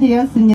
되었습니다.